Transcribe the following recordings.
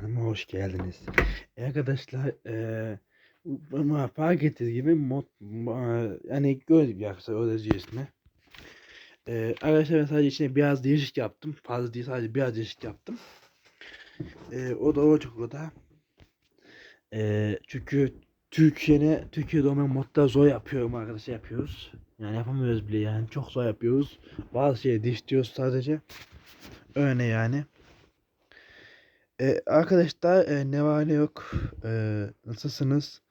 kanalıma hoş geldiniz. Arkadaşlar eee ama fark ettiğiniz gibi mod yani gördük bir arkadaşlar öğrecisine. Eee arkadaşlar ben sadece içine biraz değişik yaptım. Fazla değil sadece biraz değişik yaptım. Eee o da o çok da. Eee çünkü Türkiye'ne Türkiye'de olmayan modda zor yapıyorum arkadaşlar yapıyoruz. Yani yapamıyoruz bile yani çok zor yapıyoruz. Bazı şeyleri değiştiriyoruz sadece. Öyle yani. Ee, arkadaşlar e, ne var ne yok. Ee, nasılsınız?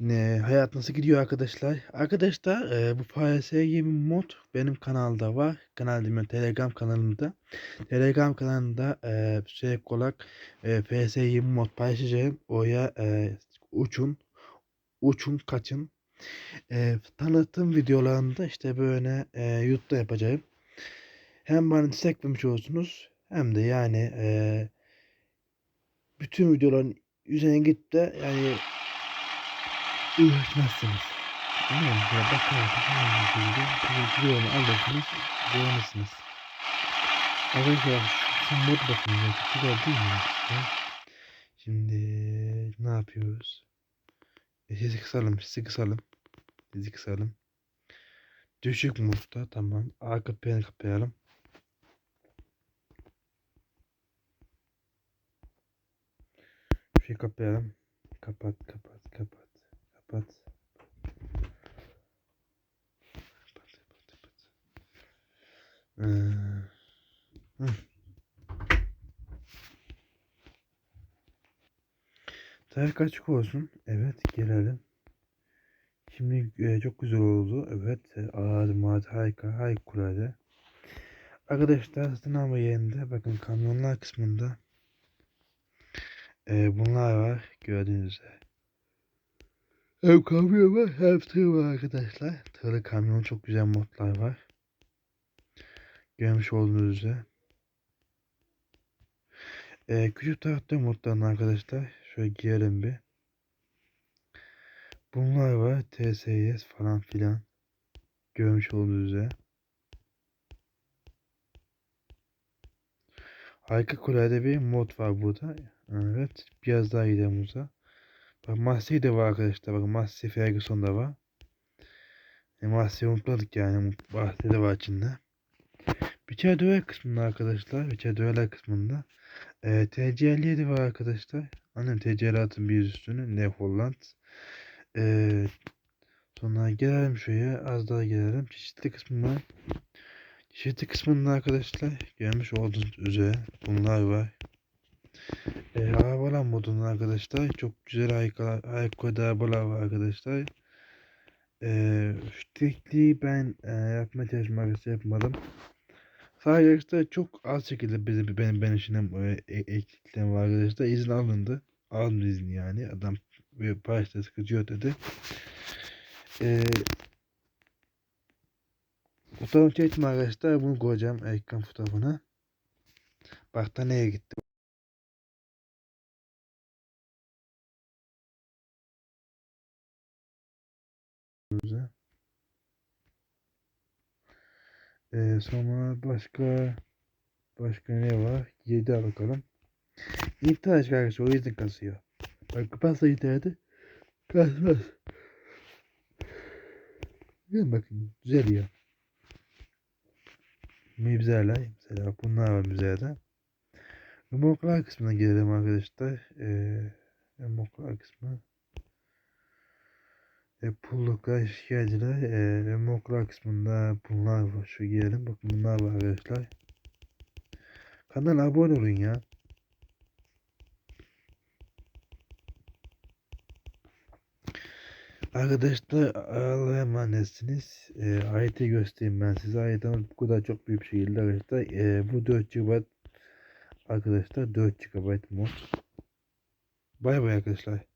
Ne, hayat nasıl gidiyor arkadaşlar? Arkadaşlar e, bu FSG mod benim kanalda var. Kanal demiyorum Telegram kanalımda. Telegram kanalında e, sürekli olarak e, FSG mod paylaşacağım. Oraya e, uçun, uçun, kaçın. E, tanıtım videolarında işte böyle e, YouTube'da yapacağım. Hem bana destek vermiş olursunuz hem de yani e, bütün videoların üzerine gidip de yani uğraşmazsınız. Anladın mı? Bakarak şimdi videomu alırsınız, beğenirsiniz. Arkadaşlar şu mod bakın ya güzel değil mi? Şimdi ne yapıyoruz? E, sesi kısalım, sesi kısalım. Sesi kısalım. Düşük modda tamam. Arka planı kapayalım. Şey kapayalım. Kapat, kapat, kapat, kapat. Kapat, kapat, kapat. Ee, hı. Açık olsun. Evet, gelelim. Şimdi e, çok güzel oldu. Evet, e, ağır, mağaz, harika, harikulade. Arkadaşlar sınav yerinde bakın kamyonlar kısmında e, bunlar var gördüğünüz üzere. Hem kamyon var hem tır var arkadaşlar. Tırlı kamyon çok güzel modlar var. Görmüş olduğunuz üzere. E, küçük traktör modlarını arkadaşlar. Şöyle girelim bir. Bunlar var. TSS falan filan. Görmüş olduğunuz üzere. Arka kulede bir mod var burada. Evet. Biraz daha gidelim uza. Bak Massey de var arkadaşlar. Bak Massey Ferguson da var. E, Massey'i unutmadık yani. Massey de var içinde. Biçer döver kısmında arkadaşlar. Biçer döverler kısmında. E, TC57 var arkadaşlar. Annem TC6'ın bir üstünü. Ne Holland. E, sonra gelelim şuraya. Az daha gelelim. Çeşitli kısmı var. Çeşitli kısmında arkadaşlar görmüş olduğunuz üzere bunlar var. E, arabalar modunda arkadaşlar çok güzel harika arabalar var arkadaşlar. E, şu tekliği ben e, yapma çalışma arkadaşlar yapmadım. Sadece arkadaşlar çok az şekilde benim benim benim işim e, eksiklerim var arkadaşlar. İzin alındı. Aldım izni yani. Adam bir sıkıntı yok dedi. Eee Fotoğraf çektim arkadaşlar. Bunu koyacağım ekran fotoğrafına. Bak da neye gitti. Ee, sonra başka başka ne var? 7 bakalım. İnternet arkadaşlar o yüzden kasıyor. Bak kapatsa interneti kasmaz. Bakın güzel. Mibzeler mesela bunlar var müzede. Remoklar kısmına gelelim arkadaşlar. Ee, remoklar kısmı. E, pulluklar, şikayetçiler. E, remoklar kısmında bunlar var. Şu gelelim. Bakın bunlar var arkadaşlar. Kanala abone olun ya. Arkadaşlar Allah'a emanetsiniz. E, ayeti göstereyim ben size. Ayetimiz bu kadar çok büyük bir şekilde arkadaşlar. E, bu 4 GB arkadaşlar 4 GB mod. Bay bay arkadaşlar.